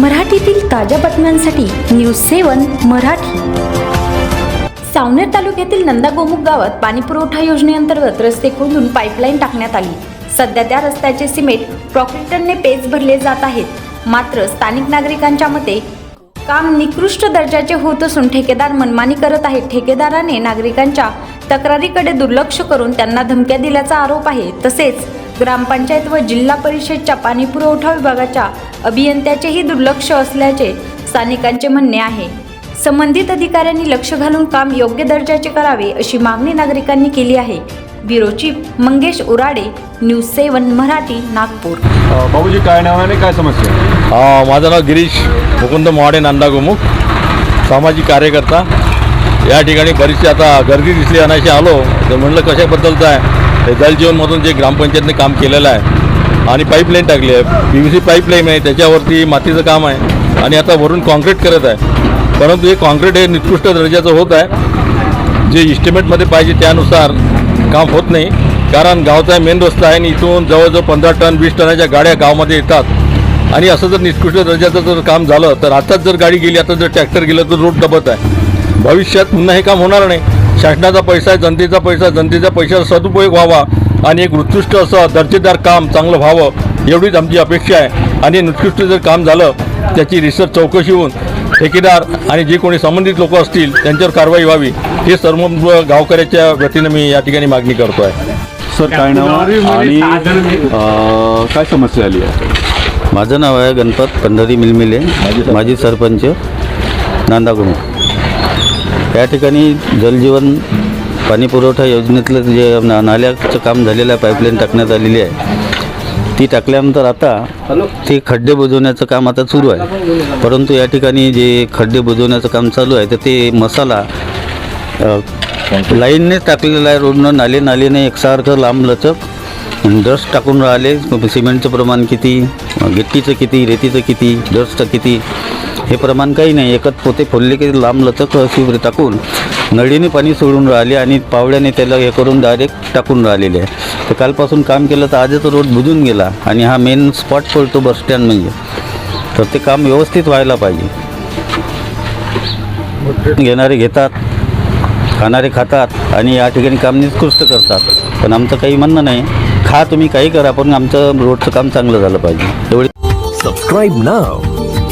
मराठीतील ताज्या बातम्यांसाठी न्यूज सेवन मराठी. सावनेर तालुक्यातील नंदा गोमुख गावात पाणी पुरवठा योजनेअंतर्गत रस्ते खोदून पाईपलाईन टाकण्यात आली. सध्या त्या रस्त्याचे सिमेंट प्रॉफिटरने पेच भरले जात आहेत. मात्र स्थानिक नागरिकांच्या मते काम निकृष्ट दर्जाचे होत असून ठेकेदार मनमानी करत आहेत. ठेकेदाराने नागरिकांच्या तक्रारीकडे दुर्लक्ष करून त्यांना धमक्या दिल्याचा आरोप आहे. तसेच ग्रामपंचायत व जिल्हा परिषदच्या पाणी पुरवठा विभागाच्या अभियंत्याचेही दुर्लक्ष असल्याचे स्थानिकांचे म्हणणे आहे. संबंधित अधिकाऱ्यांनी लक्ष घालून काम योग्य दर्जाचे करावे अशी मागणी नागरिकांनी केली आहे. Bureau chief Mangesh Urade news seven Marathi Nagpur. बाबूजी काय नाव आहे काय समस्या? माझं नाव गिरीश मुकुंद मोहाडे नांदा गोमुख सामाजिक कार्यकर्ता. या ठिकाणी बरीचशी आता गर्दी दिसली अनाशी आलो. तर म्हणलं कशाबद्दलचं आहे? हे जलजीवनमधून जे ग्रामपंचायतने काम केलेलं आहे आणि पाईपलाईन टाकली आहे. पी व्ही सी पाईपलाईन आहे त्याच्यावरती मातीचं काम आहे. आणि आता वरून कॉन्क्रीट करत आहे. परंतु हे कॉन्क्रीट हे निकृष्ट दर्जाचं होत आहे. जे इस्टिमेटमध्ये पाहिजे त्यानुसार काम होत नाही. कारण गावचा मेन रस्ता आहे आणि इथून जवळजवळ पंधरा टन वीस टनाच्या गाड्या गावामध्ये येतात. आणि असं जर निकृष्ट दर्जाचं जर काम झालं तर आताच जर गाडी गेली आता जर ट्रॅक्टर गेलं तर रोड दबत आहे. भविष्यात पुन्हा हे काम होणार नाही. शासनाचा पैसा आहे जनतेचा पैसा आहे, जनतेच्या पैशाचा सदुपयोग व्हावा आणि एक उत्कृष्ट असं दर्जेदार काम चांगलं व्हावं एवढीच आमची अपेक्षा आहे. आणि निकृष्ट जर काम झालं त्याची रिसर्च चौकशी होऊन ठेकेदार आणि जे कोणी संबंधित लोक असतील त्यांच्यावर कारवाई व्हावी. हे सर्व गावकऱ्याच्या वतीनं मी या ठिकाणी मागणी करतो आहे सर काय नाव? आहे आणि काय समस्या आली आहे? माझं नाव आहे गणपत पंढरी मिलमिले. माजी सरपंच नांदागुण या ठिकाणी जलजीवन पाणी पुरवठा योजनेतलं जे ना- नाल्याचं काम झालेलं आहे पाईपलाईन टाकण्यात आलेली आहे ती टाकल्यानंतर आता ते खड्डे बुजवण्याचं काम आता सुरू आहे. परंतु या ठिकाणी जे खड्डे बुजवण्याचं काम चालू आहे तर ते मसाला अ, लाईनने टाकलेला आहे रोडनं नाले नालेने एकसारखं लांब लचक डस्ट टाकून राहिले सिमेंटचं प्रमाण किती गिट्टीचं किती रेतीचं किती डस्टचं किती हे प्रमाण काही नाही. एकच पोते फोडले की लांब लचक अशी टाकून नळीने पाणी सोडून राहिले आणि पावड्याने त्याला हे करून डायरेक्ट टाकून राहिलेले. आहे तर कालपासून काम केलं तर आजच रोड बुजून गेला आणि हा मेन स्पॉट पडतो बस स्टँड म्हणजे. तर ते काम व्यवस्थित व्हायला पाहिजे. घेणारे घेतात खाणारे खातात आणि या ठिकाणी काम निकृष्ट करतात. पण आमचं काही म्हणणं नाही. खा तुम्ही काही करा पण आमचं रोडचं काम चांगलं झालं पाहिजे. एवढी Subscribe